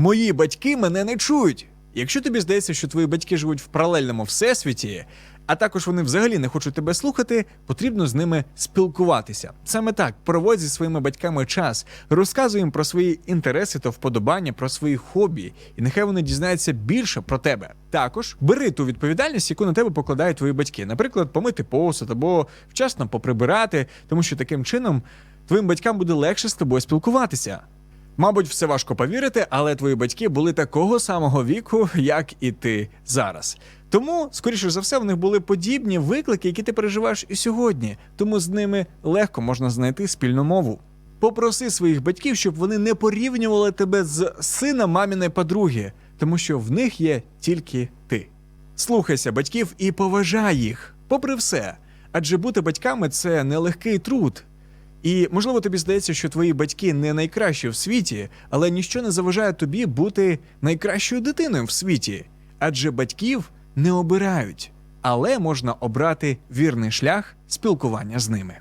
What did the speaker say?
Мої батьки мене не чують. Якщо тобі здається, що твої батьки живуть в паралельному всесвіті, а також вони взагалі не хочуть тебе слухати, потрібно з ними спілкуватися. Саме так, проводь зі своїми батьками час, розказуй їм про свої інтереси та вподобання, про свої хобі, і нехай вони дізнаються більше про тебе. Також бери ту відповідальність, яку на тебе покладають твої батьки, наприклад, помити посуд або вчасно поприбирати, тому що таким чином твоїм батькам буде легше з тобою спілкуватися. Мабуть, все важко повірити, але твої батьки були такого самого віку, як і ти зараз. Тому, скоріше за все, в них були подібні виклики, які ти переживаєш і сьогодні. Тому з ними легко можна знайти спільну мову. Попроси своїх батьків, щоб вони не порівнювали тебе з сином маміної подруги, тому що в них є тільки ти. Слухайся батьків і поважай їх, попри все. Адже бути батьками це нелегкий труд. І можливо тобі здається, що твої батьки не найкращі в світі, але ніщо не заважає тобі бути найкращою дитиною в світі. Адже батьків не обирають, але можна обрати вірний шлях спілкування з ними.